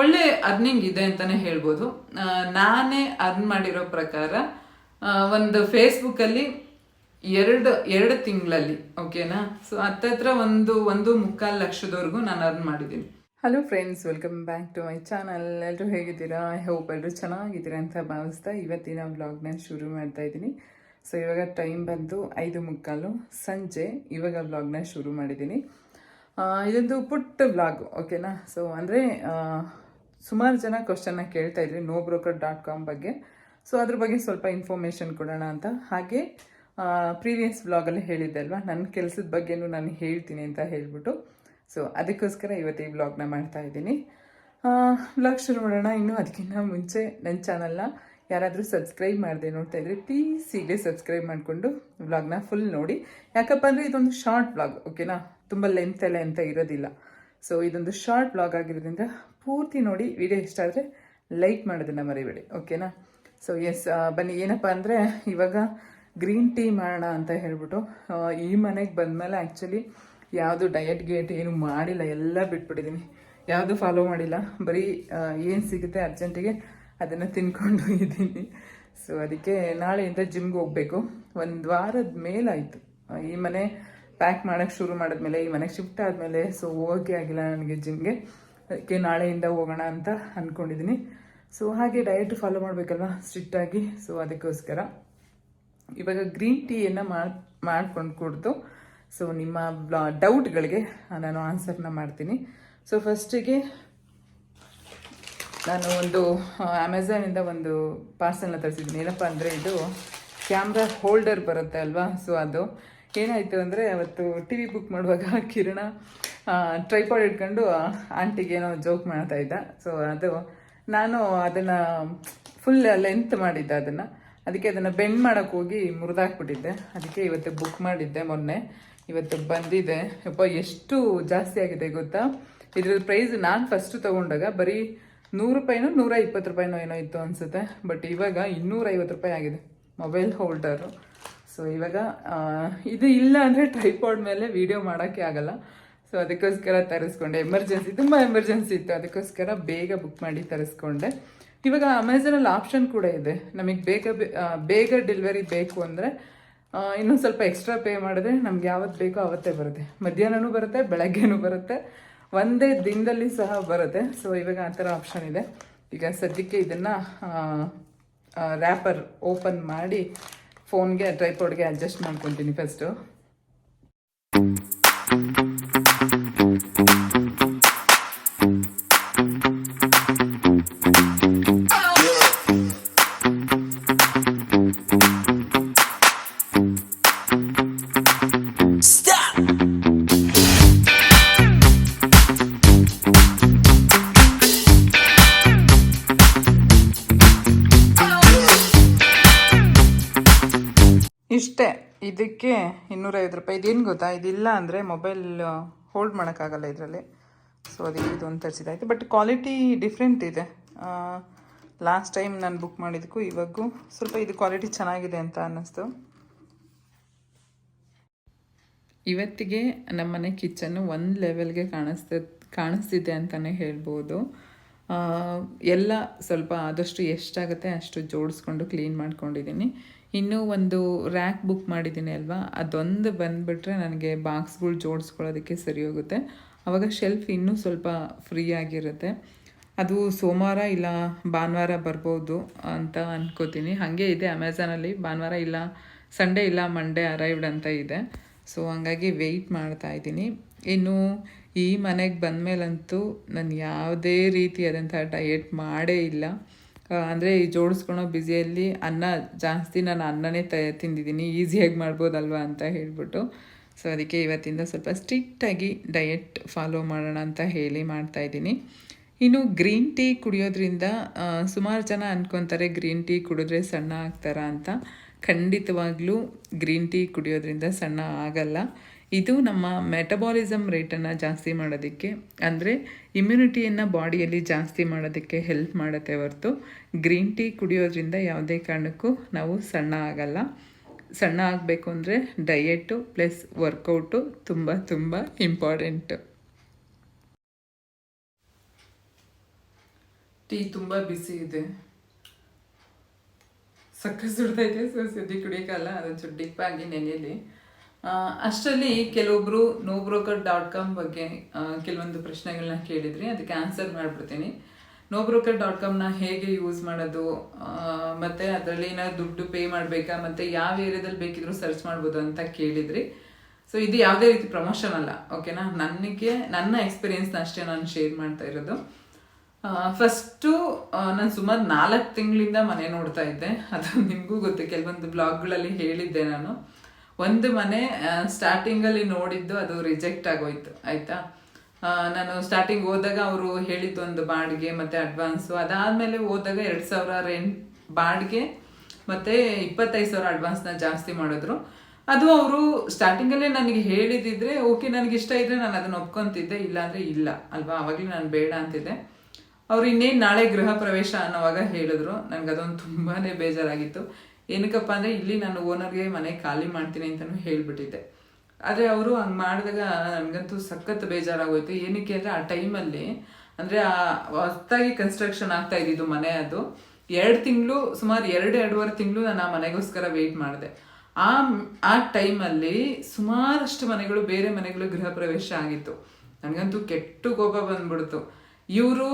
ಒಳ್ಳೆ ಅರ್ನಿಂಗ್ ಇದೆ ಅಂತಾನೆ ಹೇಳ್ಬೋದು. ನಾನೇ ಅರ್ನ್ ಮಾಡಿರೋ ಪ್ರಕಾರ ಒಂದು ಫೇಸ್ಬುಕ್ಕಲ್ಲಿ ಎರಡು ಎರಡು ತಿಂಗಳಲ್ಲಿ ಓಕೆನಾ ಸೊ ಹತ್ತತ್ರ ಒಂದು ಒಂದು ಮುಕ್ಕಾಲು ಲಕ್ಷದವರೆಗೂ ನಾನು ಅರ್ನ್ ಮಾಡಿದ್ದೀನಿ. Hello friends welcome back to my channel ಎಲ್ಲರೂ ಹೇಗಿದ್ದೀರಾ? ಐ ಹೋಪ್ ಎಲ್ಲರೂ ಚೆನ್ನಾಗಿದ್ದೀರಾ ಅಂತ ಭಾವಿಸ್ತಾ ಇವತ್ತಿನ ವ್ಲಾಗ್ನ ಶುರು ಮಾಡ್ತಾ ಇದ್ದೀನಿ. ಸೊ ಇವಾಗ ಟೈಮ್ ಬಂದು ಐದು ಮುಕ್ಕಾಲು. ಸಂಜೆ ಇವಾಗ ವ್ಲಾಗ್ನ ಶುರು ಮಾಡಿದ್ದೀನಿ. ಇದೊಂದು ಪುಟ್ಟ ವ್ಲಾಗ್ ಓಕೆನಾ ಸೊ ಅಂದರೆ ಸುಮಾರು ಜನ ಕ್ವಶನ್ನ ಕೇಳ್ತಾ ಇದ್ರಿ ನೋ ಬ್ರೋಕರ್ ಡಾಟ್ ಕಾಮ್ ಬಗ್ಗೆ. ಸೊ ಅದ್ರ ಬಗ್ಗೆ ಸ್ವಲ್ಪ ಇನ್ಫಾರ್ಮೇಷನ್ ಕೊಡೋಣ ಅಂತ. ಹಾಗೆ ಪ್ರೀವಿಯಸ್ ವ್ಲಾಗಲ್ಲಿ ಹೇಳಿದ್ದೆ ಅಲ್ವಾ? ನನ್ನ ಕೆಲಸದ ಬಗ್ಗೆನೂ ನಾನು ಹೇಳ್ತೀನಿ ಅಂತ ಹೇಳ್ಬಿಟ್ಟು. ಸೊ ಅದಕ್ಕೋಸ್ಕರ ಇವತ್ತು ಈ ವ್ಲಾಗ್ನ ಮಾಡ್ತಾ ಇದ್ದೀನಿ. ವ್ಲಾಗ್ ಶುರು ಮಾಡೋಣ. ಇನ್ನು ಅದಕ್ಕಿಂತ ಮುಂಚೆ ನನ್ನ ಚಾನಲ್ನ ಯಾರಾದರೂ ಸಬ್ಸ್ಕ್ರೈಬ್ ಮಾಡಿದೆ ನೋಡ್ತಾ ಇದ್ರೆ ಪ್ಲೀಸ್ ಈಗಲೇ ಸಬ್ಸ್ಕ್ರೈಬ್ ಮಾಡಿಕೊಂಡು ವ್ಲಾಗ್ನ ಫುಲ್ ನೋಡಿ. ಯಾಕಪ್ಪ ಅಂದರೆ ಇದೊಂದು ಶಾರ್ಟ್ ವ್ಲಾಗ್ ಓಕೆನಾ ತುಂಬ ಲೆಂತ್ ಎಲ್ಲ ಅಂತ ಇರೋದಿಲ್ಲ. ಸೊ ಇದೊಂದು ಶಾರ್ಟ್ ವ್ಲಾಗ್ ಆಗಿರೋದ್ರಿಂದ ಪೂರ್ತಿ ನೋಡಿ ವಿಡಿಯೋ ಇಷ್ಟ ಆದರೆ ಲೈಕ್ ಮಾಡೋದನ್ನು ಮರಿಬೇಡಿ ಓಕೆನಾ ಸೊ ಎಸ್ ಬನ್ನಿ, ಏನಪ್ಪ ಅಂದರೆ ಇವಾಗ ಗ್ರೀನ್ ಟೀ ಮಾಡೋಣ ಅಂತ ಹೇಳ್ಬಿಟ್ಟು ಈ ಮನೆಗೆ ಬಂದಮೇಲೆ ಆ್ಯಕ್ಚುಲಿ ಯಾವುದು ಡಯಟ್ ಗೇಟ್ ಏನು ಮಾಡಿಲ್ಲ, ಎಲ್ಲ ಬಿಟ್ಬಿಟ್ಟಿದ್ದೀನಿ ಯಾವುದು ಫಾಲೋ ಮಾಡಿಲ್ಲ. ಬರೀ ಏನು ಸಿಗುತ್ತೆ ಅರ್ಜೆಂಟಿಗೆ ಅದನ್ನು ತಿನ್ಕೊಂಡು ಇದ್ದೀನಿ. ಸೊ ಅದಕ್ಕೆ ನಾಳೆಯಿಂದ ಜಿಮ್ಗೆ ಹೋಗಬೇಕು. ಒಂದು ವಾರದ ಮೇಲಾಯಿತು. ಈ ಮನೆ ಪ್ಯಾಕ್ ಮಾಡೋಕ್ಕೆ ಶುರು ಮಾಡಿದ್ಮೇಲೆ, ಈ ಮನೆಗೆ ಶಿಫ್ಟ್ ಆದಮೇಲೆ ಸೊ ಹೋಗೋಕ್ಕೆ ಆಗಿಲ್ಲ ನನಗೆ ಜಿಮ್ಗೆ ಅದಕ್ಕೆ ನಾಳೆಯಿಂದ ಹೋಗೋಣ ಅಂತ ಅಂದ್ಕೊಂಡಿದ್ದೀನಿ ಸೊ ಹಾಗೆ ಡಯಟ್ ಫಾಲೋ ಮಾಡಬೇಕಲ್ವ? ಸ್ಟ್ರಿಕ್ಟಾಗಿ ಸೊ ಅದಕ್ಕೋಸ್ಕರ. ಇವಾಗ ಗ್ರೀನ್ ಟೀಯನ್ನು ಮಾಡಿ ಮಾಡ್ಕೊಂಡು ಕುಡಿದು ಸೊ ನಿಮ್ಮ ಡೌಟ್ಗಳಿಗೆ ನಾನು ಆನ್ಸರ್ನ ಮಾಡ್ತೀನಿ. ಸೊ ಫಸ್ಟಿಗೆ ನಾನು ಒಂದು ಅಮೆಝಾನಿಂದ ಒಂದು ಪಾರ್ಸಲ್ನ ತರಿಸಿದ್ದೀನಿ. ಏನಪ್ಪ ಅಂದರೆ ಇದು ಕ್ಯಾಮ್ರಾ ಹೋಲ್ಡರ್ ಬರುತ್ತೆ ಅಲ್ವಾ? ಸೊ ಅದು ಏನಾಯಿತು ಅಂದರೆ ಅವತ್ತು ಟಿ ವಿ ಬುಕ್ ಮಾಡುವಾಗ ಕಿರಣ ಟ್ರೈಪಾಡ್ ಇಟ್ಕೊಂಡು ಆಂಟಿಗೇನೋ ಜೋಕ್ ಮಾಡ್ತಾ ಇದ್ದ. ಸೊ ಅದು ನಾನು ಅದನ್ನು ಫುಲ್ ಲೆಂತ್ ಮಾಡಿದ್ದೆ ಅದನ್ನು. ಅದಕ್ಕೆ ಅದನ್ನು ಬೆಂಡ್ ಮಾಡೋಕ್ಕೆ ಹೋಗಿ ಮುರಿದಾಕ್ಬಿಟ್ಟಿದ್ದೆ. ಅದಕ್ಕೆ ಇವತ್ತು ಬುಕ್ ಮಾಡಿದ್ದೆ ಮೊನ್ನೆ. ಇವತ್ತು ಬಂದಿದೆ. ಅಪ್ಪ ಎಷ್ಟು ಜಾಸ್ತಿ ಆಗಿದೆ ಗೊತ್ತಾ? ಇದ್ರ ಪ್ರೈಸ್ ನಾನು ಫಸ್ಟ್ ತೊಗೊಂಡಾಗ ಬರೀ ನೂರು ರೂಪಾಯಿನೋ ನೂರ ಇಪ್ಪತ್ತು ರೂಪಾಯಿನೋ ಏನೋ ಇತ್ತು ಅನಿಸುತ್ತೆ. ಬಟ್ ಇವಾಗ ಇನ್ನೂರೈವತ್ತು ರೂಪಾಯಿ ಆಗಿದೆ. ಮೊಬೈಲ್ ಹೋಲ್ಡರು ಸೊ ಇವಾಗ ಇದು ಇಲ್ಲ ಅಂದರೆ ಟ್ರೈಪಾಡ್ ಮೇಲೆ ವೀಡಿಯೋ ಮಾಡೋಕ್ಕೆ ಆಗಲ್ಲ. ಸೊ ಅದಕ್ಕೋಸ್ಕರ ತರಿಸ್ಕೊಂಡೆ. ಎಮರ್ಜೆನ್ಸಿ ತುಂಬ ಎಮರ್ಜೆನ್ಸಿ ಇತ್ತು. ಅದಕ್ಕೋಸ್ಕರ ಬೇಗ ಬುಕ್ ಮಾಡಿ ತರಿಸ್ಕೊಂಡೆ. ಇವಾಗ ಅಮೆಝಾನಲ್ಲಿ ಆಪ್ಷನ್ ಕೂಡ ಇದೆ. ನಮಗೆ ಬೇಗ ಬೇಗ ಡೆಲಿವರಿ ಬೇಕು ಅಂದರೆ ಇನ್ನೊಂದು ಸ್ವಲ್ಪ ಎಕ್ಸ್ಟ್ರಾ ಪೇ ಮಾಡಿದ್ರೆ ನಮ್ಗೆ ಯಾವತ್ತು ಬೇಕೋ ಅವತ್ತೇ ಬರುತ್ತೆ. ಮಧ್ಯಾಹ್ನನೂ ಬರುತ್ತೆ, ಬೆಳಗ್ಗೆನೂ ಬರುತ್ತೆ. ಒಂದೇ ದಿನದಲ್ಲಿ ಸಹ ಬರುತ್ತೆ. ಸೊ ಇವಾಗ ಆ ಥರ ಆಪ್ಷನ್ ಇದೆ. ಈಗ ಸದ್ಯಕ್ಕೆ ಇದನ್ನು ರ್ಯಾಪರ್ ಓಪನ್ ಮಾಡಿ ಫೋನ್ಗೆ ಟ್ರೈಪೋಡ್ಗೆ ಅಡ್ಜಸ್ಟ್ ಮಾಡ್ಕೊತೀನಿ ಫಸ್ಟು ಇಷ್ಟೇ. ಇದಕ್ಕೆ ಇನ್ನೂರೈವತ್ತು ರೂಪಾಯಿ. ಇದೇನು ಗೊತ್ತಾ? ಇದಿಲ್ಲ ಅಂದರೆ ಮೊಬೈಲ್ ಹೋಲ್ಡ್ ಮಾಡೋಕ್ಕಾಗಲ್ಲ ಇದರಲ್ಲಿ. ಸೊ ಅದಕ್ಕೆ ಇದೊಂದು ತರಿಸಿದಾಯಿತು ಬಟ್ ಕ್ವಾಲಿಟಿ ಡಿಫ್ರೆಂಟ್ ಇದೆ. ಲಾಸ್ಟ್ ಟೈಮ್ ನಾನು ಬುಕ್ ಮಾಡಿದ್ದಕ್ಕೂ ಇವಾಗೂ ಸ್ವಲ್ಪ ಇದು ಕ್ವಾಲಿಟಿ ಚೆನ್ನಾಗಿದೆ ಅಂತ ಅನ್ನಿಸ್ತು. ಇವತ್ತಿಗೆ ನಮ್ಮನೆ ಕಿಚನ್ನು ಒಂದು ಲೆವೆಲ್ಗೆ ಕಾಣಿಸ್ತ, ಕಾಣಿಸ್ತಿದೆ ಅಂತಲೇ ಹೇಳ್ಬೋದು. ಎಲ್ಲ ಸ್ವಲ್ಪ ಆದಷ್ಟು ಎಷ್ಟಾಗುತ್ತೆ ಅಷ್ಟು ಜೋಡಿಸ್ಕೊಂಡು ಕ್ಲೀನ್ ಮಾಡ್ಕೊಂಡಿದ್ದೀನಿ. ಇನ್ನೂ ಒಂದು ರ್ಯಾಕ್ ಬುಕ್ ಮಾಡಿದ್ದೀನಿ ಅಲ್ವಾ? ಅದೊಂದು ಬಂದುಬಿಟ್ರೆ ನನಗೆ ಬಾಕ್ಸ್ಗಳು ಜೋಡಿಸ್ಕೊಳ್ಳೋದಕ್ಕೆ ಸರಿ ಹೋಗುತ್ತೆ. ಆವಾಗ ಶೆಲ್ಫ್ ಇನ್ನೂ ಸ್ವಲ್ಪ ಫ್ರೀ ಆಗಿರುತ್ತೆ. ಅದು ಸೋಮವಾರ ಇಲ್ಲ ಭಾನುವಾರ ಬರ್ಬೋದು ಅಂತ ಅಂದ್ಕೋತೀನಿ ಹಾಗೆ ಇದೆ ಅಮೆಝಾನಲ್ಲಿ ಭಾನುವಾರ ಇಲ್ಲ ಸಂಡೇ ಇಲ್ಲ ಮಂಡೇ ಅರೈವ್ಡ್ ಅಂತ ಇದೆ. ಸೊ ಹಂಗಾಗಿ ವೆಯ್ಟ್ ಮಾಡ್ತಾ ಇದ್ದೀನಿ. ಇನ್ನು ಈ ಮನೆಗೆ ಬಂದಮೇಲಂತೂ ನಾನು ಯಾವುದೇ ರೀತಿಯಾದಂಥ ಡಯೆಟ್ ಮಾಡೇ ಇಲ್ಲ. ಅಂದರೆ ಈ ಜೋಡಿಸ್ಕೊಳ್ಳೋ ಬ್ಯುಸಿಯಲ್ಲಿ ಅನ್ನ, ಜಾಸ್ತಿ ನಾನು ಅನ್ನನೇ ತ, ತಿಂದಿದ್ದೀನಿ. ಈಸಿಯಾಗಿ ಮಾಡ್ಬೋದಲ್ವ ಅಂತ ಹೇಳ್ಬಿಟ್ಟು. ಸೊ ಅದಕ್ಕೆ ಇವತ್ತಿಂದ ಸ್ವಲ್ಪ ಸ್ಟ್ರಿಕ್ಟಾಗಿ ಡಯೆಟ್ ಫಾಲೋ ಮಾಡೋಣ ಅಂತ ಹೇಳಿ ಮಾಡ್ತಾಯಿದ್ದೀನಿ ಇನ್ನು ಗ್ರೀನ್ ಟೀ ಕುಡಿಯೋದ್ರಿಂದ ಸುಮಾರು ಜನ ಅನ್ಕೊತಾರೆ ಗ್ರೀನ್ ಟೀ ಕುಡಿದ್ರೆ ಸಣ್ಣ ಆಗ್ತಾರಾ ಅಂತ. ಖಂಡಿತವಾಗ್ಲೂ ಗ್ರೀನ್ ಟೀ ಕುಡಿಯೋದ್ರಿಂದ ಸಣ್ಣ ಆಗಲ್ಲ. ಇದು ನಮ್ಮ ಮೆಟಬಾಲಿಸಮ್ ರೇಟನ್ನು ಜಾಸ್ತಿ ಮಾಡೋದಕ್ಕೆ, ಅಂದರೆ ಇಮ್ಯುನಿಟಿಯನ್ನು ಬಾಡಿಯಲ್ಲಿ ಜಾಸ್ತಿ ಮಾಡೋದಕ್ಕೆ ಹೆಲ್ಪ್ ಮಾಡುತ್ತೆ ಹೊರತು ಗ್ರೀನ್ ಟೀ ಕುಡಿಯೋದ್ರಿಂದ ಯಾವುದೇ ಕಾರಣಕ್ಕೂ ನಾವು ಸಣ್ಣ ಆಗಲ್ಲ. ಸಣ್ಣ ಆಗಬೇಕು ಅಂದರೆ ಡಯೆಟ್ಟು ಪ್ಲಸ್ ವರ್ಕೌಟು ತುಂಬ ತುಂಬ ಇಂಪಾರ್ಟೆಂಟು ಟೀ ತುಂಬ ಬಿಸಿ ಇದೆ. ಸಕ್ಕರೆ ಸುಡ್ತೈತೆ ಸೊ ಸುದ್ದಿ ಕುಡಿಯೋಕ್ಕಲ್ಲ ಅದೊಂದು ಚೂರು ಡಿಪ್ಪಾಗಿ ಆಗಿ ನೆನೆಯಲ್ಲಿ ಅಷ್ಟರಲ್ಲಿ ಕೆಲವೊಬ್ರು ನೋ ಬ್ರೋಕರ್ ಡಾಟ್ ಕಾಮ್ ಬಗ್ಗೆ ಕೆಲವೊಂದು ಪ್ರಶ್ನೆಗಳನ್ನ ಕೇಳಿದ್ರಿ, ಅದಕ್ಕೆ ಆನ್ಸರ್ ಮಾಡಿಬಿಡ್ತೀನಿ. ನೋ ಬ್ರೋಕರ್ ಡಾಟ್ ಕಾಮ್ನ ಹೇಗೆ ಯೂಸ್ ಮಾಡೋದು ಮತ್ತು ಅದರಲ್ಲಿ ಏನಾದ್ರು ದುಡ್ಡು ಪೇ ಮಾಡಬೇಕಾ, ಮತ್ತೆ ಯಾವ ಏರಿಯಾದಲ್ಲಿ ಬೇಕಿದ್ರೂ ಸರ್ಚ್ ಮಾಡ್ಬೋದು ಅಂತ ಕೇಳಿದ್ರಿ. ಸೊ ಇದು ಯಾವುದೇ ರೀತಿ ಪ್ರಮೋಷನ್ ಅಲ್ಲ ಓಕೆನಾ ನನಗೆ, ನನ್ನ ಎಕ್ಸ್ಪೀರಿಯನ್ಸ್ನ ಅಷ್ಟೇ ನಾನು ಶೇರ್ ಮಾಡ್ತಾ ಇರೋದು. ಫಸ್ಟು ನಾನು ಸುಮಾರು ನಾಲ್ಕು ತಿಂಗಳಿಂದ ಮನೆ ನೋಡ್ತಾ ಇದ್ದೆ. ಅದು ನಿಮಗೂ ಗೊತ್ತು, ಕೆಲವೊಂದು ಬ್ಲಾಗ್ಗಳಲ್ಲಿ ಹೇಳಿದ್ದೆ ನಾನು. ಒಂದು ಮನೆ ಸ್ಟಾರ್ಟಿಂಗಲ್ಲಿ ನೋಡಿದ್ದು ಅದು ರಿಜೆಕ್ಟ್ ಆಗೋಯ್ತು, ಆಯ್ತಾ? ನಾನು ಸ್ಟಾರ್ಟಿಂಗ್ ಹೋದಾಗ ಅವರು ಹೇಳಿದ್ದು ಒಂದು ಬಾಡಿಗೆ, ಮತ್ತೆ ಅಡ್ವಾನ್ಸು ಅದಾದ್ಮೇಲೆ ಹೋದಾಗ ಎರಡು ಸಾವಿರ ರೆಂಟ್ ಬಾಡಿಗೆ, ಮತ್ತೆ ಇಪ್ಪತ್ತೈದು ಸಾವಿರ ಅಡ್ವಾನ್ಸ್ನ ಜಾಸ್ತಿ ಮಾಡಿದ್ರು. ಅದು ಅವರು ಸ್ಟಾರ್ಟಿಂಗಲ್ಲೇ ನನಗೆ ಹೇಳಿದಿದ್ರೆ, ಓಕೆ, ನನಗೆ ಇಷ್ಟ ಇದ್ರೆ ನಾನು ಅದನ್ನ ಒಪ್ಕೊಂತಿದ್ದೆ, ಇಲ್ಲಾಂದ್ರೆ ಇಲ್ಲ, ಅಲ್ವಾ? ಅವಾಗಲೇ ನಾನು ಬೇಡ ಅಂತಿದ್ದೆ. ಅವ್ರು ಇನ್ನೇನು ನಾಳೆ ಗೃಹ ಪ್ರವೇಶ ಅನ್ನೋವಾಗ ಹೇಳಿದ್ರು. ನನಗೆ ಅದೊಂದು ತುಂಬಾನೇ ಬೇಜಾರಾಗಿತ್ತು. ಏನಕ್ಕಪ್ಪ ಅಂದ್ರೆ ಇಲ್ಲಿ ನಾನು ಓನರ್ಗೆ ಮನೆ ಖಾಲಿ ಮಾಡ್ತೀನಿ ಅಂತಲೂ ಹೇಳ್ಬಿಟ್ಟಿದ್ದೆ. ಆದರೆ ಅವರು ಹಂಗೆ ಮಾಡಿದಾಗ ನನಗಂತೂ ಸಖತ್ ಬೇಜಾರಾಗೋಯ್ತು. ಏನಕ್ಕೆ ಅಂದರೆ ಆ ಟೈಮಲ್ಲಿ ಅಂದರೆ ಆ ಹೊಸ್ದಾಗಿ ಕನ್ಸ್ಟ್ರಕ್ಷನ್ ಆಗ್ತಾ ಇದ್ದಿದ್ದು ಮನೆ ಅದು. ಎರಡು ತಿಂಗಳು, ಸುಮಾರು ಎರಡು, ಎರಡೂವರೆ ತಿಂಗಳು ನಾನು ಆ ಮನೆಗೋಸ್ಕರ ವೆಯ್ಟ್ ಮಾಡಿದೆ. ಆ ಆ ಟೈಮಲ್ಲಿ ಸುಮಾರಷ್ಟು ಮನೆಗಳು, ಬೇರೆ ಮನೆಗಳು ಗೃಹ ಪ್ರವೇಶ ಆಗಿತ್ತು. ನನಗಂತೂ ಕೆಟ್ಟು ಕೋಪ ಬಂದ್ಬಿಡ್ತು. ಇವರು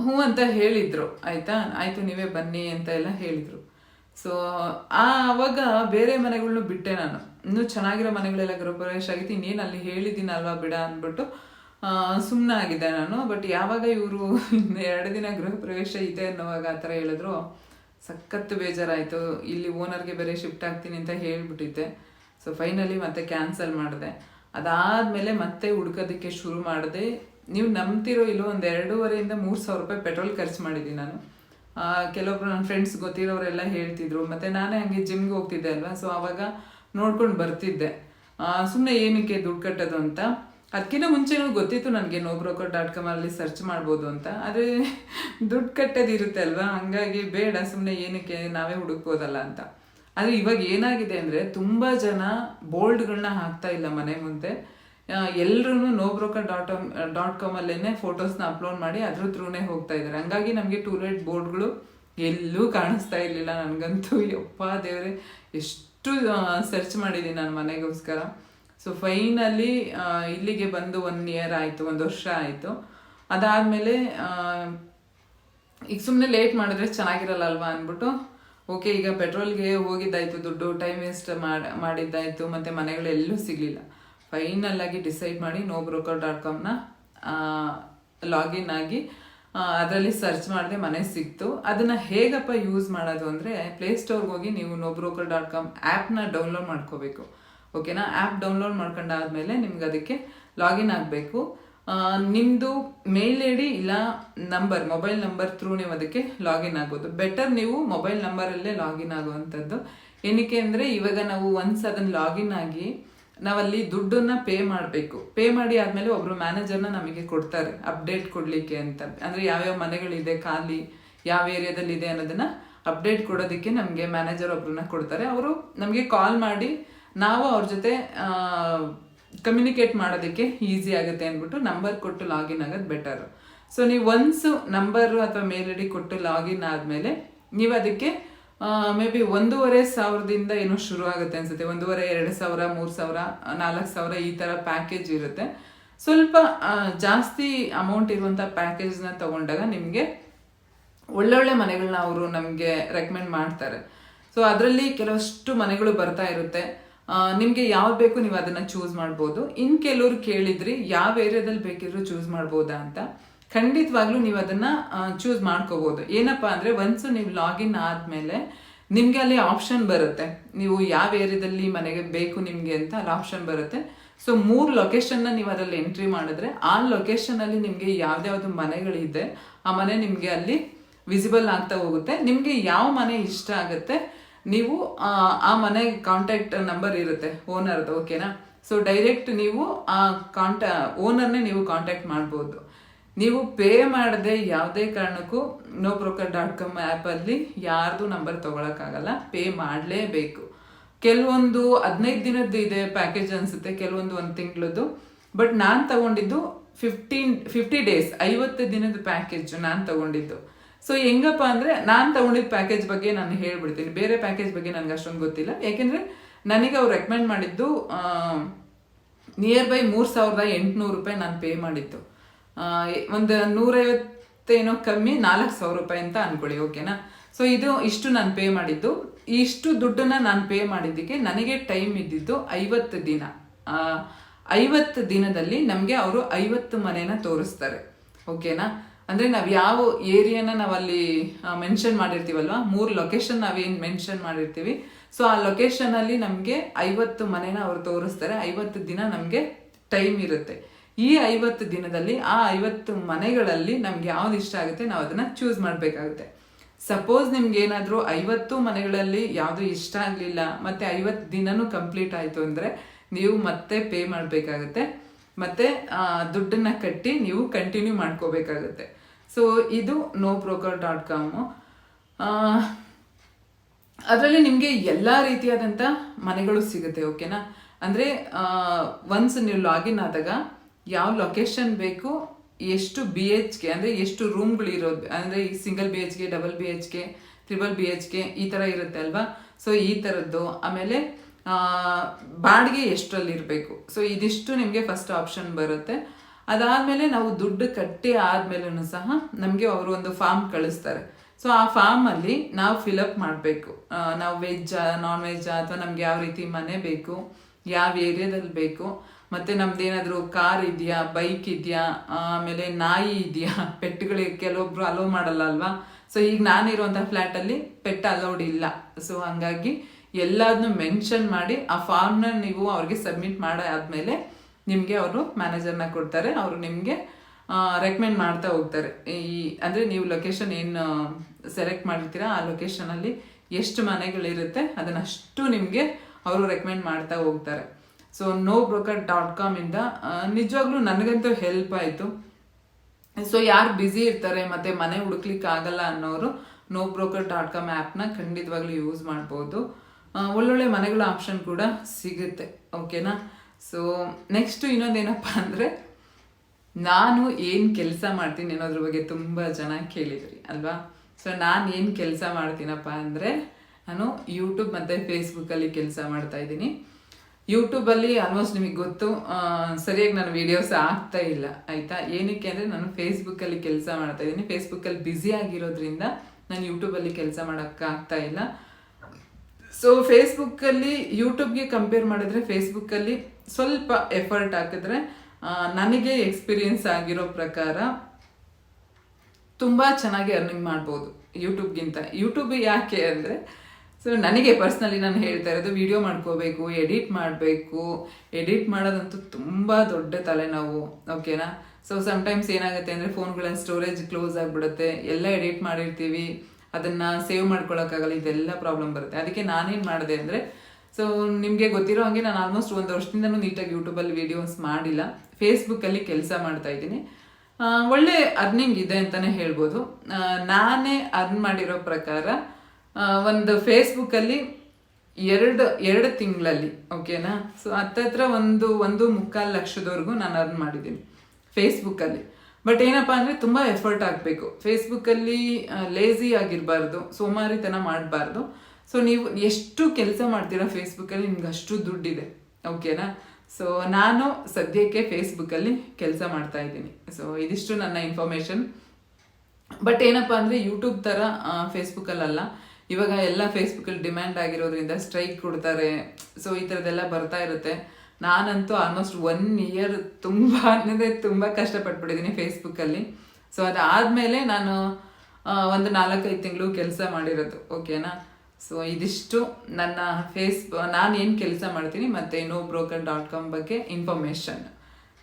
ಹ್ಞೂ ಅಂತ ಹೇಳಿದ್ರು. ಆಯ್ತಾ? ಆಯ್ತು, ನೀವೇ ಬನ್ನಿ ಅಂತ ಎಲ್ಲ ಹೇಳಿದ್ರು. ಸೊ ಆ, ಅವಾಗ ಬೇರೆ ಮನೆಗಳನ್ನು ಬಿಟ್ಟೆ ನಾನು. ಇನ್ನೂ ಚೆನ್ನಾಗಿರೋ ಮನೆಗಳೆಲ್ಲ ಗೃಹಪ್ರವೇಶ ಆಗಿತ್ತು. ಇನ್ನೇನು ಅಲ್ಲಿ ಹೇಳಿದ್ದೀನಲ್ವಾ ಬಿಡ ಅಂದ್ಬಿಟ್ಟು ಸುಮ್ಮನೆ ಆಗಿದ್ದೆ ನಾನು. ಬಟ್ ಯಾವಾಗ ಇವರು ಇನ್ನು ಎರಡು ದಿನ ಗೃಹ ಪ್ರವೇಶ ಇದೆ ಅನ್ನೋವಾಗ ಆ ಥರ ಹೇಳಿದ್ರು. ಸಖತ್ತು ಬೇಜಾರಾಯಿತು. ಇಲ್ಲಿ ಓನರ್ಗೆ ಬೇರೆ ಶಿಫ್ಟ್ ಆಗ್ತೀನಿ ಅಂತ ಹೇಳಿಬಿಟ್ಟಿದ್ದೆ. ಸೊ ಫೈನಲಿ ಮತ್ತೆ ಕ್ಯಾನ್ಸಲ್ ಮಾಡಿದೆ. ಅದಾದಮೇಲೆ ಮತ್ತೆ ಹುಡ್ಕೋದಕ್ಕೆ ಶುರು ಮಾಡಿದೆ. ನೀವು ನಂಬ್ತಿರೋ ಇಲ್ಲೋ ಒಂದು ಎರಡೂವರೆಯಿಂದ ಮೂರು ಸಾವಿರ ರೂಪಾಯಿ ಪೆಟ್ರೋಲ್ ಖರ್ಚು ಮಾಡಿದ್ದೀನಿ ನಾನು. ಕೆಲವೊಬ್ರು ನನ್ನ ಫ್ರೆಂಡ್ಸ್ ಗೊತ್ತಿರೋರೆಲ್ಲ ಹೇಳ್ತಿದ್ರು. ಮತ್ತೆ ನಾನೇ ಹಂಗೆ ಜಿಮ್ಗೆ ಹೋಗ್ತಿದ್ದೆ ಅಲ್ವಾ? ಸೊ ಅವಾಗ ನೋಡ್ಕೊಂಡು ಬರ್ತಿದ್ದೆ. ಸುಮ್ಮನೆ ಏನಕ್ಕೆ ದುಡ್ಡು ಕಟ್ಟೋದು ಅಂತ. ಅದಕ್ಕಿಂತ ಮುಂಚೆನೂ ಗೊತ್ತಿತ್ತು ನನಗೆ ನೋ ಬ್ರೋಕರ್ ಡಾಟ್ ಕಾಮಲ್ಲಿ ಸರ್ಚ್ ಮಾಡ್ಬೋದು ಅಂತ. ಆದರೆ ದುಡ್ಡು ಕಟ್ಟೋದಿರುತ್ತೆ ಅಲ್ವಾ? ಹಂಗಾಗಿ ಬೇಡ ಸುಮ್ಮನೆ ಏನಕ್ಕೆ ನಾವೇ ಹುಡುಕ್ಬೋದಲ್ಲ ಅಂತ. ಆದರೆ ಇವಾಗ ಏನಾಗಿದೆ ಅಂದರೆ ತುಂಬ ಜನ ಬೋಲ್ಡ್ಗಳನ್ನ ಹಾಕ್ತಾ ಇಲ್ಲ ಮನೆ ಮುಂದೆ. ಎಲ್ಲರೂ ನೋ ಬ್ರೋಕರ್ ಡಾಟ್ ಡಾಟ್ ಕಾಮಲ್ಲೇ ಫೋಟೋಸ್ನ ಅಪ್ಲೋಡ್ ಮಾಡಿ ಅದ್ರ ಥ್ರೂನೇ ಹೋಗ್ತಾ ಇದ್ದಾರೆ. ಹಂಗಾಗಿ ನಮಗೆ ಟೂಲೆಟ್ ಬೋರ್ಡ್ಗಳು ಎಲ್ಲೂ ಕಾಣಿಸ್ತಾ ಇರಲಿಲ್ಲ ನನಗಂತೂ. ಯಪ್ಪ ದೇವರೇ, ಎಷ್ಟು ಸರ್ಚ್ ಮಾಡಿದ್ದೀನಿ ನಾನು ಮನೆಗೋಸ್ಕರ. ಸೊ ಫೈನಲಿ ಇಲ್ಲಿಗೆ ಬಂದು ಒನ್ ಇಯರ್ ಆಯಿತು, ಒಂದು ವರ್ಷ ಆಯಿತು. ಅದಾದಮೇಲೆ ಈಗ ಸುಮ್ಮನೆ ಲೇಟ್ ಮಾಡಿದ್ರೆ ಚೆನ್ನಾಗಿರಲ್ಲ ಅಲ್ವಾ ಅಂದ್ಬಿಟ್ಟು ಓಕೆ ಈಗ ಪೆಟ್ರೋಲ್ಗೆ ಹೋಗಿದ್ದಾಯ್ತು, ದುಡ್ಡು ಟೈಮ್ ವೇಸ್ಟ್ ಮಾಡಿ, ಮಾಡಿದ್ದಾಯ್ತು, ಮತ್ತು ಮನೆಗಳು ಎಲ್ಲೂ ಸಿಗಲಿಲ್ಲ. ಫೈನಲ್ ಆಗಿ ಡಿಸೈಡ್ ಮಾಡಿ ನೋ ಬ್ರೋಕರ್ ಡಾಟ್ ಕಾಮ್ನ ಲಾಗಿನ್ ಆಗಿ ಅದರಲ್ಲಿ ಸರ್ಚ್ ಮಾಡಿದೆ ಮನೆ ಸಿಕ್ತು. ಅದನ್ನು ಹೇಗಪ್ಪ ಯೂಸ್ ಮಾಡೋದು ಅಂದರೆ ಪ್ಲೇಸ್ಟೋರ್ಗೆ ಹೋಗಿ ನೀವು ನೋ ಬ್ರೋಕರ್ ಡಾಟ್ ಕಾಮ್ ಆ್ಯಪ್ನ ಡೌನ್ಲೋಡ್ ಮಾಡ್ಕೋಬೇಕು. ಓಕೆನಾ ಆ್ಯಪ್ ಡೌನ್ಲೋಡ್ ಮಾಡ್ಕೊಂಡಾದ್ಮೇಲೆ ನಿಮ್ಗೆ ಅದಕ್ಕೆ ಲಾಗಿನ್ ಆಗಬೇಕು. ನಿಮ್ಮದು ಮೇಲ್ ಐ ಡಿ ಇಲ್ಲ ನಂಬರ್ ಮೊಬೈಲ್ ನಂಬರ್ ಥ್ರೂ ನೀವು ಅದಕ್ಕೆ ಲಾಗಿನ್ ಆಗ್ಬೋದು. ಬೆಟರ್ ನೀವು ಮೊಬೈಲ್ ನಂಬರಲ್ಲೇ ಲಾಗಿನ್ ಆಗುವಂಥದ್ದು. ಏನಕ್ಕೆ ಅಂದರೆ ಇವಾಗ ನಾವು ಒನ್ಸ್ ಅದನ್ನು ಲಾಗಿನ್ ಆಗಿ ನಾವಲ್ಲಿ ದುಡ್ಡನ್ನ ಪೇ ಮಾಡಬೇಕು. ಪೇ ಮಾಡಿ ಆದಮೇಲೆ ಒಬ್ಬರು ಮ್ಯಾನೇಜರ್ನ ನಮಗೆ ಕೊಡ್ತಾರೆ, ಅಪ್ಡೇಟ್ ಕೊಡಲಿಕ್ಕೆ ಅಂತ. ಅಂದರೆ ಯಾವ್ಯಾವ ಮನೆಗಳಿದೆ, ಖಾಲಿ ಯಾವ ಏರಿಯಾದಲ್ಲಿ ಇದೆ ಅನ್ನೋದನ್ನ ಅಪ್ಡೇಟ್ ಕೊಡೋದಕ್ಕೆ ನಮಗೆ ಮ್ಯಾನೇಜರ್ ಒಬ್ರನ್ನ ಕೊಡ್ತಾರೆ. ಅವರು ನಮಗೆ ಕಾಲ್ ಮಾಡಿ ನಾವು ಅವ್ರ ಜೊತೆ ಕಮ್ಯುನಿಕೇಟ್ ಮಾಡೋದಕ್ಕೆ ಈಸಿ ಆಗುತ್ತೆ ಅಂದ್ಬಿಟ್ಟು ನಂಬರ್ ಕೊಟ್ಟು ಲಾಗಿನ್ ಆಗೋದು ಬೆಟರ್ ಸೊ ನೀವು ಒನ್ಸ್ ನಂಬರ್ ಅಥವಾ ಮೇಲ್ ಐ ಕೊಟ್ಟು ಲಾಗಿನ್ ಆದಮೇಲೆ ನೀವು ಅದಕ್ಕೆ ಮೇ ಬಿ ಒಂದೂವರೆ ಸಾವಿರದಿಂದ ಏನೋ ಶುರು ಆಗುತ್ತೆ ಅನ್ಸುತ್ತೆ. ಒಂದೂವರೆ, ಎರಡು ಸಾವಿರ, ಮೂರು ಸಾವಿರ, ನಾಲ್ಕು ಸಾವಿರ ಈ ಥರ ಪ್ಯಾಕೇಜ್ ಇರುತ್ತೆ. ಸ್ವಲ್ಪ ಜಾಸ್ತಿ ಅಮೌಂಟ್ ಇರುವಂಥ ಪ್ಯಾಕೇಜ್ನ ತಗೊಂಡಾಗ ನಿಮಗೆ ಒಳ್ಳೊಳ್ಳೆ ಮನೆಗಳನ್ನ ಅವರು ನಮಗೆ ರೆಕಮೆಂಡ್ ಮಾಡ್ತಾರೆ. ಸೊ ಅದರಲ್ಲಿ ಕೆಲವಷ್ಟು ಮನೆಗಳು ಬರ್ತಾ ಇರುತ್ತೆ. ನಿಮಗೆ ಯಾವ್ದು ಬೇಕು ನೀವು ಅದನ್ನ ಚೂಸ್ ಮಾಡ್ಬೋದು. ಇನ್ ಕೆಲವ್ರು ಕೇಳಿದ್ರಿ, ಯಾವ ಏರಿಯಾದಲ್ಲಿ ಬೇಕಿದ್ರು ಚೂಸ್ ಮಾಡ್ಬೋದಾ ಅಂತ. ಖಂಡಿತವಾಗ್ಲೂ ನೀವು ಅದನ್ನ ಚೂಸ್ ಮಾಡ್ಕೋಬೋದು. ಏನಪ್ಪಾ ಅಂದ್ರೆ ಒನ್ಸ್ ನೀವು ಲಾಗಿನ್ ಆದ್ಮೇಲೆ ನಿಮಗೆ ಅಲ್ಲಿ ಆಪ್ಷನ್ ಬರುತ್ತೆ. ನೀವು ಯಾವ ಏರಿಯಾದಲ್ಲಿ ಮನೆಗೆ ಬೇಕು ನಿಮಗೆ ಅಂತ ಅಲ್ಲಿ ಆಪ್ಷನ್ ಬರುತ್ತೆ. ಸೊ ಮೂರು ಲೊಕೇಶನ್ನ ನೀವು ಅದರಲ್ಲಿ ಎಂಟ್ರಿ ಮಾಡಿದ್ರೆ ಆ ಲೊಕೇಶನ್ ಅಲ್ಲಿ ನಿಮ್ಗೆ ಯಾವ್ದ್ಯಾವ್ದು ಮನೆಗಳಿದೆ ಆ ಮನೆ ನಿಮಗೆ ಅಲ್ಲಿ ವಿಸಿಬಲ್ ಆಗ್ತಾ ಹೋಗುತ್ತೆ. ನಿಮಗೆ ಯಾವ ಮನೆ ಇಷ್ಟ ಆಗುತ್ತೆ ನೀವು ಆ, ಆ ಮನೆ ಕಾಂಟ್ಯಾಕ್ಟ್ ನಂಬರ್ ಇರುತ್ತೆ ಓನರ್ದು ಓಕೆನಾ ಸೊ ಡೈರೆಕ್ಟ್ ನೀವು ಆ ಕಾಂಟ್ಯಾ ಓನರ್ನೇ ನೀವು ಕಾಂಟ್ಯಾಕ್ಟ್ ಮಾಡ್ಬೋದು. ನೀವು ಪೇ ಮಾಡದೆ ಯಾವುದೇ ಕಾರಣಕ್ಕೂ ನೋ ಬ್ರೋಕರ್ ಡಾಟ್ ಕಾಮ್ ಆ್ಯಪಲ್ಲಿ ಯಾರ್ದು ನಂಬರ್ ತೊಗೊಳಕ್ಕಾಗಲ್ಲ ಪೇ ಮಾಡಲೇಬೇಕು. ಕೆಲವೊಂದು ಹದಿನೈದು ದಿನದ್ದು ಇದೆ ಪ್ಯಾಕೇಜ್ ಅನಿಸುತ್ತೆ, ಕೆಲವೊಂದು ಒಂದು ತಿಂಗಳದ್ದು. ಬಟ್ ನಾನು ತಗೊಂಡಿದ್ದು ಫಿಫ್ಟೀನ್ ಫಿಫ್ಟಿ ಡೇಸ್ ಐವತ್ತು ದಿನದ ಪ್ಯಾಕೇಜ್ ನಾನು ತಗೊಂಡಿದ್ದು. ಸೊ ಹೆಂಗಪ್ಪ ಅಂದರೆ ನಾನು ತಗೊಂಡಿದ್ದ ಪ್ಯಾಕೇಜ್ ಬಗ್ಗೆ ನಾನು ಹೇಳ್ಬಿಡ್ತೀನಿ. ಬೇರೆ ಪ್ಯಾಕೇಜ್ ಬಗ್ಗೆ ನನಗೆ ಅಷ್ಟೊಂದು ಗೊತ್ತಿಲ್ಲ. ಯಾಕೆಂದರೆ ನನಗೆ ಅವ್ರು ರೆಕಮೆಂಡ್ ಮಾಡಿದ್ದು ನಿಯರ್ ಬೈ ಮೂರು ಸಾವಿರದ ಎಂಟುನೂರು ರೂಪಾಯಿ ನಾನು ಪೇ ಮಾಡಿದ್ದು. ಒಂದು ನೂರೈವತ್ತೇನೋ ಕಮ್ಮಿ ನಾಲ್ಕು ಸಾವಿರ ರೂಪಾಯಿ ಅಂತ ಅನ್ಕೊಳ್ಳಿ, ಓಕೆನಾ? ಸೊ ಇದು ಇಷ್ಟು ನಾನು ಪೇ ಮಾಡಿದ್ದು. ಇಷ್ಟು ದುಡ್ಡನ್ನ ನಾನು ಪೇ ಮಾಡಿದ್ದಕ್ಕೆ ನನಗೆ ಟೈಮ್ ಇದ್ದಿದ್ದು ಐವತ್ತು ದಿನ. ಐವತ್ತು ದಿನದಲ್ಲಿ ನಮಗೆ ಅವರು ಐವತ್ತು ಮನೇನ ತೋರಿಸ್ತಾರೆ, ಓಕೆನಾ? ಅಂದರೆ ನಾವು ಯಾವ ಏರಿಯಾನ ನಾವಲ್ಲಿ ಮೆನ್ಷನ್ ಮಾಡಿರ್ತೀವಲ್ವ? ಮೂರು ಲೊಕೇಶನ್ ನಾವೇನು ಮೆನ್ಷನ್ ಮಾಡಿರ್ತೀವಿ. ಸೊ ಆ ಲೊಕೇಶನಲ್ಲಿ ನಮಗೆ ಐವತ್ತು ಮನೆನ ಅವರು ತೋರಿಸ್ತಾರೆ. ಐವತ್ತು ದಿನ ನಮಗೆ ಟೈಮ್ ಇರುತ್ತೆ. ಈ ಐವತ್ತು ದಿನದಲ್ಲಿ ಆ ಐವತ್ತು ಮನೆಗಳಲ್ಲಿ ನಮ್ಗೆ ಯಾವ್ದು ಇಷ್ಟ ಆಗುತ್ತೆ, ನಾವು ಅದನ್ನ ಚೂಸ್ ಮಾಡಬೇಕಾಗುತ್ತೆ. ಸಪೋಸ್ ನಿಮ್ಗೆ ಏನಾದರೂ ಐವತ್ತು ಮನೆಗಳಲ್ಲಿ ಯಾವುದು ಇಷ್ಟ ಆಗಲಿಲ್ಲ, ಮತ್ತೆ ಐವತ್ತು ದಿನನೂ ಕಂಪ್ಲೀಟ್ ಆಯಿತು ಅಂದರೆ ನೀವು ಮತ್ತೆ ಪೇ ಮಾಡಬೇಕಾಗುತ್ತೆ. ಮತ್ತೆ ದುಡ್ಡನ್ನ ಕಟ್ಟಿ ನೀವು ಕಂಟಿನ್ಯೂ ಮಾಡ್ಕೋಬೇಕಾಗುತ್ತೆ. ಸೊ ಇದು ನೋ ಬ್ರೋಕರ್ ಡಾಟ್ ಕಾಮು ಅದರಲ್ಲಿ ನಿಮಗೆ ಎಲ್ಲ ರೀತಿಯಾದಂಥ ಮನೆಗಳು ಸಿಗುತ್ತೆ ಓಕೆನಾ ಅಂದರೆ ಒನ್ಸ್ ನೀವು ಲಾಗಿನ್ ಆದಾಗ ಯಾವ ಲೊಕೇಶನ್ ಬೇಕು, ಎಷ್ಟು ಬಿ ಎಚ್ ಕೆ ಅಂದರೆ ಎಷ್ಟು ರೂಮ್ಗಳು ಇರೋದು ಅಂದರೆ ಈ single B H K double B H K triple B H K ಈ ಥರ ಇರುತ್ತೆ ಅಲ್ವಾ? ಸೊ ಈ ಥರದ್ದು ಆಮೇಲೆ ಬಾಡಿಗೆ ಎಷ್ಟರಲ್ಲಿ ಇರಬೇಕು ಸೊ ಇದಿಷ್ಟು ನಿಮಗೆ ಫಸ್ಟ್ ಆಪ್ಷನ್ ಬರುತ್ತೆ. ಅದಾದಮೇಲೆ ನಾವು ದುಡ್ಡು ಕಟ್ಟಿ ಆದ್ಮೇಲೂ ಸಹ ನಮಗೆ ಅವರು ಒಂದು ಫಾರ್ಮ್ ಕಳಿಸ್ತಾರೆ. ಸೊ ಆ ಫಾರ್ಮಲ್ಲಿ ನಾವು ಫಿಲಪ್ ಮಾಡಬೇಕು. ನಾವು ವೆಜ್ಜಾ ನಾನ್ ವೆಜ್ಜಾ ಅಥವಾ ನಮ್ಗೆ ಯಾವ ರೀತಿ ಮನೆ ಬೇಕು, ಯಾವ ಏರಿಯಾದಲ್ಲಿ ಬೇಕು ಮತ್ತೆ ನಮ್ದೇನಾದ್ರೂ ಕಾರ್ ಇದೆಯಾ ಬೈಕ್ ಇದೆಯಾ, ಆಮೇಲೆ ನಾಯಿ ಇದೆಯಾ ಪೆಟ್ಗಳಿಗೆ ಕೆಲವೊಬ್ರು ಅಲೋ ಮಾಡಲ್ಲ ಅಲ್ವಾ? ಸೊ ಈಗ ನಾನಿರುವಂಥ ಫ್ಲ್ಯಾಟಲ್ಲಿ ಪೆಟ್ ಅಲೌಡ್ ಇಲ್ಲ. ಸೊ ಹಂಗಾಗಿ ಎಲ್ಲದನ್ನು ಮೆನ್ಷನ್ ಮಾಡಿ ಆ ಫಾರ್ಮ್ನ ನೀವು ಅವ್ರಿಗೆ ಸಬ್ಮಿಟ್ ಮಾಡಾದ್ಮೇಲೆ ನಿಮಗೆ ಅವರು ಮ್ಯಾನೇಜರ್ನ ಕೊಡ್ತಾರೆ. ಅವರು ನಿಮಗೆ ರೆಕಮೆಂಡ್ ಮಾಡ್ತಾ ಹೋಗ್ತಾರೆ. ಈ, ಅಂದರೆ ನೀವು ಲೊಕೇಶನ್ ಏನು ಸೆಲೆಕ್ಟ್ ಮಾಡಿರ್ತೀರಾ, ಆ ಲೊಕೇಶನಲ್ಲಿ ಎಷ್ಟು ಮನೆಗಳಿರುತ್ತೆ, ಅದನ್ನಷ್ಟು ನಿಮಗೆ ಅವರು ರೆಕಮೆಂಡ್ ಮಾಡ್ತಾ ಹೋಗ್ತಾರೆ. ಸೊ ನೋ ಬ್ರೋಕರ್ ಡಾಟ್ ಕಾಮಿಂದ ನಿಜವಾಗ್ಲೂ ನನಗಂತೂ ಹೆಲ್ಪ್ ಆಯಿತು. ಸೊ ಯಾರು ಬ್ಯುಸಿ ಇರ್ತಾರೆ ಮತ್ತೆ ಮನೆ ಹುಡುಕ್ಲಿಕ್ಕೆ ಆಗಲ್ಲ ಅನ್ನೋರು ನೋ ಬ್ರೋಕರ್ ಡಾಟ್ ಕಾಮ್ ಆ್ಯಪ್ನ ಖಂಡಿತವಾಗ್ಲೂ ಯೂಸ್ ಮಾಡ್ಬೋದು. ಒಳ್ಳೊಳ್ಳೆ ಮನೆಗಳ ಆಪ್ಷನ್ ಕೂಡ ಸಿಗುತ್ತೆ ಓಕೆನಾ ಸೊ ನೆಕ್ಸ್ಟ್ ಇನ್ನೊಂದೇನಪ್ಪ ಅಂದರೆ, ನಾನು ಏನು ಕೆಲಸ ಮಾಡ್ತೀನಿ ಅನ್ನೋದ್ರ ಬಗ್ಗೆ ತುಂಬ ಜನ ಕೇಳಿದ್ರಿ, ಅಲ್ವಾ? ಸೊ ನಾನು ಏನು ಕೆಲಸ ಮಾಡ್ತೀನಪ್ಪ ಅಂದರೆ, ನಾನು ಯೂಟ್ಯೂಬ್ ಮತ್ತು ಫೇಸ್ಬುಕ್ಕಲ್ಲಿ ಕೆಲಸ ಮಾಡ್ತಾ ಇದ್ದೀನಿ. ಯೂಟ್ಯೂಬಲ್ಲಿ ಆಲ್ಮೋಸ್ಟ್ ನಿಮಗೆ ಗೊತ್ತು ಸರಿಯಾಗಿ ನಾನು ವೀಡಿಯೋಸ್ ಆಗ್ತಾ ಇಲ್ಲ, ಆಯಿತಾ? ಏನಕ್ಕೆ ಅಂದರೆ ನಾನು ಫೇಸ್ಬುಕ್ಕಲ್ಲಿ ಕೆಲಸ ಮಾಡ್ತಾ ಇದ್ದೀನಿ. ಫೇಸ್ಬುಕ್ಕಲ್ಲಿ ಬ್ಯುಸಿ ಆಗಿರೋದ್ರಿಂದ ನಾನು ಯೂಟ್ಯೂಬಲ್ಲಿ ಕೆಲಸ ಮಾಡೋಕ್ಕಾಗ್ತಾ ಇಲ್ಲ. ಸೊ ಫೇಸ್ಬುಕ್ಕಲ್ಲಿ ಯೂಟ್ಯೂಬ್ಗೆ ಕಂಪೇರ್ ಮಾಡಿದ್ರೆ ಫೇಸ್ಬುಕ್ಕಲ್ಲಿ ಸ್ವಲ್ಪ ಎಫರ್ಟ್ ಹಾಕಿದ್ರೆ ನನಗೆ ಎಕ್ಸ್ಪೀರಿಯನ್ಸ್ ಆಗಿರೋ ಪ್ರಕಾರ ತುಂಬ ಚೆನ್ನಾಗಿ ಅರ್ನಿಂಗ್ ಮಾಡ್ಬೋದು ಯೂಟ್ಯೂಬ್ಗಿಂತ ಯೂಟ್ಯೂಬ್ ಯಾಕೆ ಅಂದರೆ ಸೊ ನನಗೆ ಪರ್ಸ್ನಲಿ ನಾನು ಹೇಳ್ತಾ ಇರೋದು ವಿಡಿಯೋ ಮಾಡ್ಕೋಬೇಕು ಎಡಿಟ್ ಮಾಡಬೇಕು. ಎಡಿಟ್ ಮಾಡೋದಂತೂ ತುಂಬ ದೊಡ್ಡ ತಲೆನೋವು ಓಕೆನಾ ಸೊ ಸಮ್ಟೈಮ್ಸ್ ಏನಾಗುತ್ತೆ ಅಂದರೆ ಫೋನ್ಗಳ ಸ್ಟೋರೇಜ್ ಕ್ಲೋಸ್ ಆಗಿಬಿಡುತ್ತೆ, ಎಲ್ಲ ಎಡಿಟ್ ಮಾಡಿರ್ತೀವಿ, ಅದನ್ನು ಸೇವ್ ಮಾಡ್ಕೊಳ್ಳೋಕ್ಕಾಗಲ್ಲ ಇದೆಲ್ಲ ಪ್ರಾಬ್ಲಮ್ ಬರುತ್ತೆ. ಅದಕ್ಕೆ ನಾನೇನು ಮಾಡಿದೆ ಅಂದರೆ ಸೊ ನಿಮಗೆ ಗೊತ್ತಿರೋ ಹಾಗೆ ನಾನು ಆಲ್ಮೋಸ್ಟ್ ಒಂದು ವರ್ಷದಿಂದನೂ ನೀಟಾಗಿ ಯೂಟ್ಯೂಬಲ್ಲಿ ವೀಡಿಯೋಸ್ ಮಾಡಿಲ್ಲ. ಫೇಸ್ಬುಕ್ಕಲ್ಲಿ ಕೆಲಸ ಮಾಡ್ತಾ ಇದ್ದೀನಿ. ಒಳ್ಳೆ ಅರ್ನಿಂಗ್ ಇದೆ ಅಂತಲೇ ಹೇಳ್ಬೋದು. ನಾನೇ ಅರ್ನ್ ಮಾಡಿರೋ ಪ್ರಕಾರ ಒಂದು ಫೇಸ್ಬುಕ್ಕಲ್ಲಿ ಎರಡು ಎರಡು ತಿಂಗಳಲ್ಲಿ ಓಕೆನಾ ಸೊ ಹತ್ತತ್ರ ಒಂದು ಒಂದು ಮುಕ್ಕಾಲು ಲಕ್ಷದವರೆಗೂ ನಾನು ಅರ್ನ್ ಮಾಡಿದ್ದೀನಿ ಫೇಸ್ಬುಕ್ಕಲ್ಲಿ ಬಟ್ ಏನಪ್ಪ ಅಂದರೆ ತುಂಬ ಎಫರ್ಟ್ ಹಾಕಬೇಕು ಫೇಸ್ಬುಕ್ಕಲ್ಲಿ ಲೇಸಿ ಆಗಿರಬಾರ್ದು, ಸೋಮಾರಿತನ ಮಾಡಬಾರ್ದು. ಸೊ ನೀವು ಎಷ್ಟು ಕೆಲಸ ಮಾಡ್ತೀರಾ ಫೇಸ್ಬುಕ್ಕಲ್ಲಿ ನಿಮ್ಗೆ ಅಷ್ಟು ದುಡ್ಡಿದೆ ಓಕೆನಾ ಸೊ ನಾನು ಸದ್ಯಕ್ಕೆ ಫೇಸ್ಬುಕ್ಕಲ್ಲಿ ಕೆಲಸ ಮಾಡ್ತಾ ಇದ್ದೀನಿ. ಸೊ ಇದಿಷ್ಟು ನನ್ನ ಇನ್ಫಾರ್ಮೇಷನ್ ಬಟ್ ಏನಪ್ಪ ಅಂದರೆ ಯೂಟ್ಯೂಬ್ ಥರ ಫೇಸ್ಬುಕ್ಕಲ್ಲಲ್ಲ ಇವಾಗ ಎಲ್ಲ ಫೇಸ್ಬುಕ್ಕಲ್ಲಿ ಡಿಮ್ಯಾಂಡ್ ಆಗಿರೋದ್ರಿಂದ ಸ್ಟ್ರೈಕ್ ಕೊಡ್ತಾರೆ. ಸೊ ಈ ಥರದ್ದೆಲ್ಲ ಬರ್ತಾ ಇರುತ್ತೆ. ನಾನಂತೂ ಆಲ್ಮೋಸ್ಟ್ ಒನ್ ಇಯರ್ ತುಂಬ ಅಂದರೆ ತುಂಬ ಕಷ್ಟಪಟ್ಬಿಟ್ಟಿದ್ದೀನಿ ಫೇಸ್ಬುಕ್ಕಲ್ಲಿ ಸೊ ಅದಾದಮೇಲೆ ನಾನು ಒಂದು ನಾಲ್ಕೈದು ತಿಂಗಳು ಕೆಲಸ ಮಾಡಿರೋದು ಓಕೆನಾ ಸೊ ಇದಿಷ್ಟು ನನ್ನ ಫೇಸ್ ನಾನು ಏನು ಕೆಲಸ ಮಾಡ್ತೀನಿ ಮತ್ತು ನೋ ಬ್ರೋಕರ್ ಡಾಟ್ ಕಾಮ್ ಬಗ್ಗೆ ಇನ್ಫಾರ್ಮೇಷನ್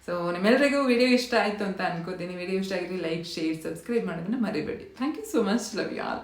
ಸೊ ನಿಮ್ಮೆಲ್ಲರಿಗೂ ವಿಡಿಯೋ ಇಷ್ಟ ಆಯಿತು ಅಂತ ಅನ್ಕೋತೀನಿ. ವಿಡಿಯೋ ಇಷ್ಟ ಆಗಿದ್ರೆ ಲೈಕ್ ಶೇರ್ ಸಬ್ಸ್ಕ್ರೈಬ್ ಮಾಡೋದನ್ನ ಮರಿಬೇಡಿ. Thank you so much love you all